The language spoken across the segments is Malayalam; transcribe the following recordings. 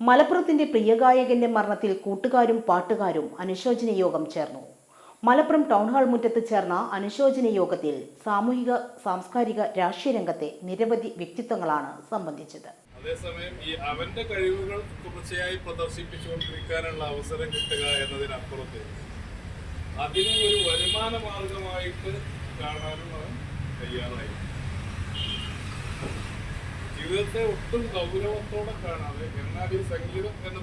മലപ്പുറത്തിന്റെ പ്രിയഗായകന്റെ മരണത്തിൽ കൂട്ടുകാരും പാട്ടുകാരും അനുശോചന യോഗം ചേർന്നു. മലപ്പുറം ടൗൺ ഹാൾ മുറ്റത്ത് ചേർന്ന അനുശോചന യോഗത്തിൽ സാമൂഹിക സാംസ്കാരിക രാഷ്ട്രീയ രംഗത്തെ നിരവധി വ്യക്തിത്വങ്ങളാണ് സംബന്ധിച്ചത്. അതേസമയം ഈ അവന്റെ കഴിവുകൾ തുടർച്ചയായി പ്രദർശിപ്പിച്ചുകൊണ്ടിരിക്കാനുള്ള അവസരം കിട്ടുക എന്നതിനപ്പുറത്ത് അതിനെ ഒരു വരുമാന മാർഗമായിട്ട് കാണാനും അവൻ തയ്യാറായി. ജീവിതത്തെ ഒട്ടും ഗൗരവത്തോടെ കാണാതെ എന്നാൽ എന്ന്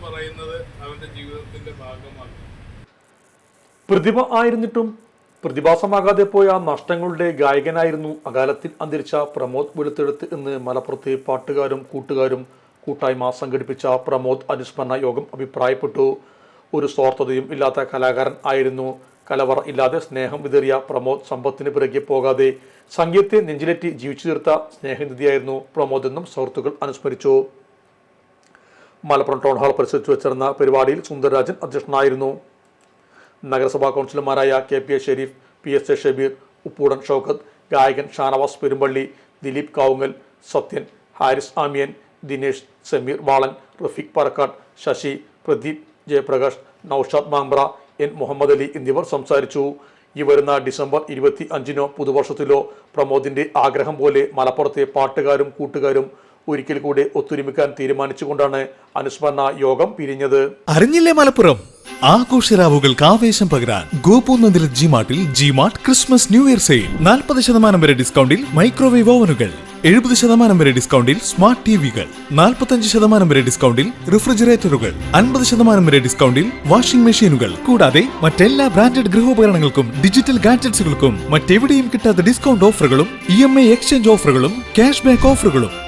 അവന്റെ ജീവിതത്തിന്റെ ഭാഗമാണ്. പ്രതിഭ ആയിരുന്നിട്ടും പ്രതിഭാസമാകാതെ പോയ നഷ്ടങ്ങളുടെ ഗായകനായിരുന്നു അകാലത്തിൽ അന്തരിച്ച പ്രമോദ് വെളുത്തെടുത്ത് എന്ന് മലപ്പുറത്തെ പാട്ടുകാരും കൂട്ടുകാരും കൂട്ടായ്മ സംഘടിപ്പിച്ച പ്രമോദ് അനുസ്മരണ യോഗം അഭിപ്രായപ്പെട്ടു. ഒരു സ്വാർത്ഥതയും ഇല്ലാത്ത കലാകാരൻ ആയിരുന്നു. കലവറ ഇല്ലാതെ സ്നേഹം വിതറിയ പ്രമോദ് സമ്പത്തിന് പിറകെ പോകാതെ സംഗീതത്തെ നെഞ്ചിലേറ്റി ജീവിച്ചു തീർത്ത സ്നേഹനിധിയായിരുന്നു പ്രമോദ് എന്നും സുഹൃത്തുക്കൾ അനുസ്മരിച്ചു. മലപ്പുറം ടൗൺ ഹാൾ പരിസരത്ത് വെച്ചിരുന്ന പരിപാടിയിൽ സുന്ദരരാജൻ അധ്യക്ഷനായിരുന്നു. നഗരസഭാ കൗൺസിലർമാരായ K P A Sharif P S A Shabeer Uppoodan Shoukath ഗായകൻ ഷാനവാസ് പെരുമ്പള്ളി ദിലീപ് കാവുങ്ങൽ സത്യൻ ഹാരിസ് ആമിയൻ ദിനേഷ് സമീർ വാളൻ റഫീഖ് പാറക്കാട് ശശി പ്രദീപ് ജയപ്രകാശ് നൌഷാദ് മാമ്പ്ര എൻ മുഹമ്മദ് അലി എന്നിവർ സംസാരിച്ചു. ഈ വരുന്ന ഡിസംബർ ഇരുപത്തി അഞ്ചിനോ പുതുവർഷത്തിലോ പ്രമോദിന്റെ ആഗ്രഹം പോലെ മലപ്പുറത്തെ പാട്ടുകാരും കൂട്ടുകാരും ഒരിക്കൽ കൂടി ഒത്തൊരുമിക്കാൻ തീരുമാനിച്ചുകൊണ്ടാണ് അനുസ്മരണ യോഗം പിരിഞ്ഞത്. അറിഞ്ഞില്ലേ മലപ്പുറം? ആഘോഷരാവുകൾക്ക് ആവേശം പകരാൻ. ഗോപൂനന്ദിൽ ജിമാർട്ടിൽ G Mart Christmas New Year sale നാൽപ്പത് ശതമാനം വരെ ഡിസ്കൗണ്ടിൽ മൈക്രോവേവ് ഓവനുകൾ. എഴുപത് ശതമാനം വരെ ഡിസ്കൗണ്ടിൽ സ്മാർട്ട് ടിവികൾ നാൽപ്പത്തഞ്ച് ശതമാനം വരെ ഡിസ്കൗണ്ടിൽ റിഫ്രിജറേറ്ററുകൾ. അൻപത് ശതമാനം വരെ ഡിസ്കൗണ്ടിൽ വാഷിംഗ് മെഷീനുകൾ കൂടാതെ മറ്റെല്ലാ ബ്രാൻഡഡ് ഗൃഹോപകരണങ്ങൾക്കും ഡിജിറ്റൽ ഗാഡ്ജറ്റ്സുകൾക്കും മറ്റെവിടെയും കിട്ടാത്ത ഡിസ്കൗണ്ട് ഓഫറുകളും ഇ എക്സ്ചേഞ്ച് ഓഫറുകളും ക്യാഷ് ബാക്ക് ഓഫറുകളും